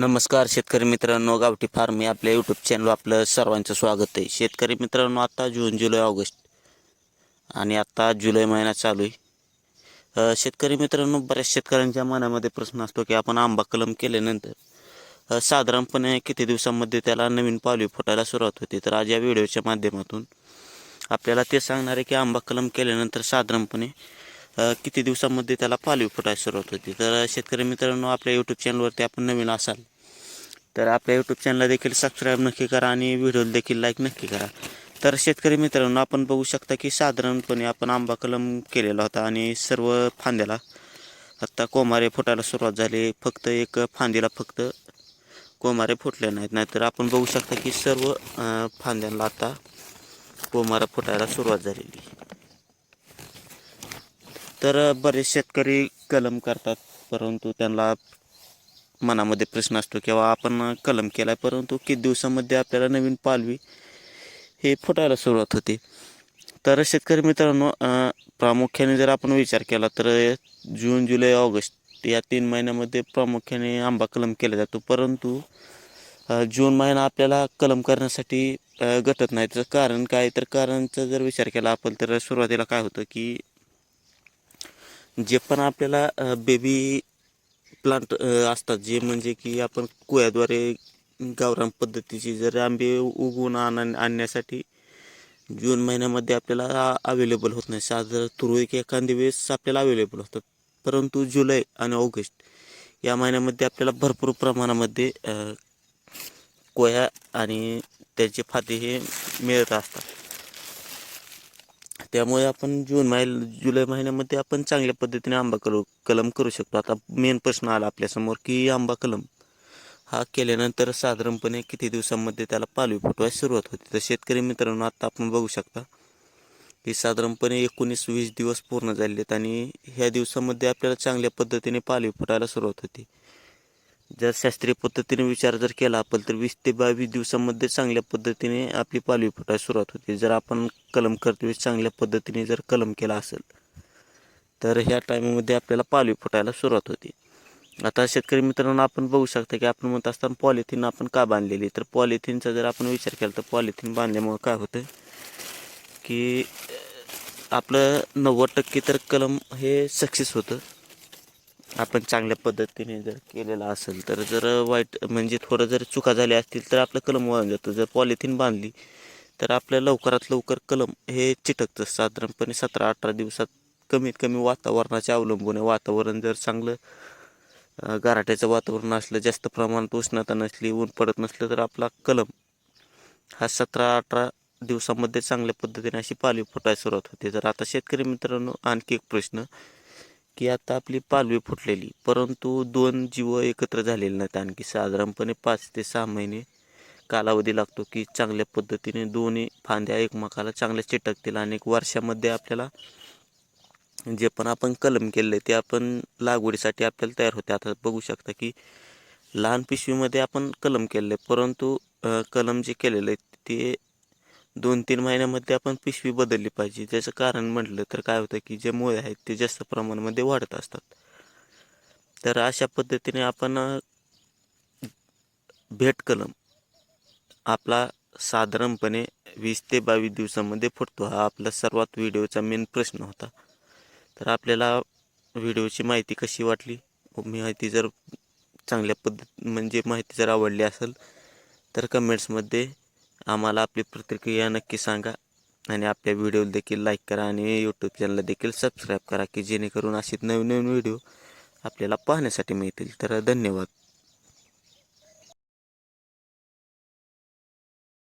नमस्कार शेतकरी मित्रांनो गावठी फार्म या आपल्या यूट्यूब चॅनल आपलं सर्वांचं स्वागत आहे. शेतकरी मित्रांनो आत्ता जून जुलै ऑगस्ट आणि आत्ता जुलै महिना चालू आहे. शेतकरी मित्रांनो बऱ्याच शेतकऱ्यांच्या मनामध्ये प्रश्न असतो की आपण आंबा कलम केल्यानंतर साधारणपणे किती दिवसांमध्ये त्याला नवीन पालवी फुटायला सुरुवात होते? तर आज या व्हिडिओच्या माध्यमातून आपल्याला ते सांगणार आहे की आंबा कलम केल्यानंतर साधारणपणे किती दिवसामध्ये त्याला पालवी फुटायला सुरुवात होती. तर शेतकरी मित्रांनो आपल्या यूट्यूब चॅनलवरती आपण नवीन असाल तर आपल्या यूट्यूब चॅनलला देखील सबस्क्राईब नक्की करा आणि व्हिडिओ देखील लाईक नक्की करा. तर शेतकरी मित्रांनो आपण बघू शकता की साधारणपणे आपण आंबा कलम केलेला होता आणि सर्व फांद्याला आत्ता कोमारे फुटायला सुरुवात झाली. फक्त एक फांदीला फक्त कोमारे फुटले नाहीत. नाहीतर आपण बघू शकता की सर्व फांद्यांना आता कोमारा फुटायला सुरुवात झालेली. तर बरेच शेतकरी कलम करतात परंतु त्यांना मनामध्ये प्रश्न असतो किंवा आपण कलम केला आहे परंतु किती दिवसामध्ये आपल्याला नवीन पालवी हे फुटायला सुरुवात होते. तर शेतकरी मित्रांनो प्रामुख्याने जर आपण विचार केला तर जून जुलै ऑगस्ट या तीन महिन्यामध्ये प्रामुख्याने आंबा कलम केला जातो. परंतु जून महिना आपल्याला कलम करण्यासाठी गटत घटत नाही. तर कारण काय? तर कारणचा जर विचार केला आपण तर सुरुवातीला काय होतं की जे पण आपल्याला बेबी प्लांट असतात जे म्हणजे की आपण कुयाद्वारे गावरान पद्धतीची जर आंबे उगवून आण आणण्यासाठी जून महिन्यामध्ये आपल्याला अवेलेबल होत नाही. साधारण तुरळक एखादी वेळेस आपल्याला अवेलेबल होतात. परंतु जुलै आणि ऑगस्ट या महिन्यामध्ये आपल्याला भरपूर प्रमाणामध्ये कोया आणि त्याचे फाते हे मिळत असतात. त्यामुळे आपण जून महिन जुलै महिन्यामध्ये आपण चांगल्या पद्धतीने आंबा कल कलम करू शकतो. आता मेन प्रश्न आला आपल्यासमोर की आंबा कलम. हा केल्यानंतर साधारणपणे किती दिवसांमध्ये त्याला पालवी फुटवायला सुरुवात होते? तर शेतकरी मित्रांनो आता आपण बघू शकता की साधारणपणे एकोणीस वीस दिवस पूर्ण झाले आहेत आणि ह्या दिवसामध्ये आपल्याला चांगल्या पद्धतीने पालवी फुटायला सुरुवात होते. जर शास्त्रीय पद्धतीने विचार जर केला आपण तर वीस ते बावीस दिवसामध्ये चांगल्या पद्धतीने आपली पालवी फुटायला सुरुवात होते. जर आपण कलम करते चांगल्या पद्धतीने जर कलम केला असेल तर ह्या टायमामध्ये आपल्याला पालवी फुटायला सुरुवात होते. आता शेतकरी मित्रांनो आपण बघू शकता की आपण म्हणत असताना पॉलिथिन आपण का बांधलेली? तर पॉलिथिनचा जर आपण विचार केला तर पॉलिथिन बांधल्यामुळे काय होतं की आपलं नव्वद टक्के तर कलम हे सक्सेस होतं. आपण चांगल्या पद्धतीने जर केलेलं असेल तर जर वाईट म्हणजे थोडं जर चुका झाल्या असतील तर आपलं कलम वाळून जातं. जर पॉलिथिन बांधली तर आपल्या लवकरात लवकर कलम हे चिटकतं. साधारणपणे सतरा अठरा दिवसात कमीत कमी वातावरणाचे अवलंबून आहे. वातावरण जर चांगलं गाराट्याचं वातावरण असलं जास्त प्रमाणात उष्णता नसली ऊन पडत नसलं तर आपला कलम हा सतरा अठरा दिवसामध्ये चांगल्या पद्धतीने अशी पाली फुटायला सुरुवात होते. तर आता शेतकरी मित्रांनो आणखी एक प्रश्न. की आता आपली पालवी फुटलेली. परंतु दोन जीव एकत्र झालेले नाहीत. आणखी साधारणपणे पाच ते सहा महिने कालावधी लागतो की चांगल्या पद्धतीने दोन्ही फांद्या एकमेकाला चांगल्या चिटकतील. आणि एक वर्षामध्ये आपल्याला जे पण आपण कलम केले ते आपण लागवडीसाठी आपल्याला तयार होते. आता बघू शकता की लहान पिशवीमध्ये आपण कलम केले परंतु कलम जे केलेलं आहे ते दोन तीन महिन्यामध्ये आपण पिशवी बदलली पाहिजे. त्याचं कारण म्हटलं तर काय होतं की जे मुळे आहेत ते जास्त प्रमाणामध्ये वाढत असतात. तर अशा पद्धतीने आपण भेट कलम आपला साधारणपणे वीस ते बावीस दिवसामध्ये फुटतो हा आपला सर्वात व्हिडिओचा मेन प्रश्न होता. तर आपल्याला व्हिडिओची माहिती कशी वाटली? माहिती जर चांगल्या पद्धत म्हणजे माहिती जर आवडली असेल तर कमेंट्समध्ये आम्हाला आपली प्रतिक्रिया नक्की सांगा. आणि आपल्या व्हिडिओला देखील लाईक करा आणि यूट्यूब चॅनलला देखील सबस्क्राईब करा की जेणेकरून असे नवीन नवीन व्हिडिओ आपल्याला पाहण्यासाठी मिळतील. तर धन्यवाद.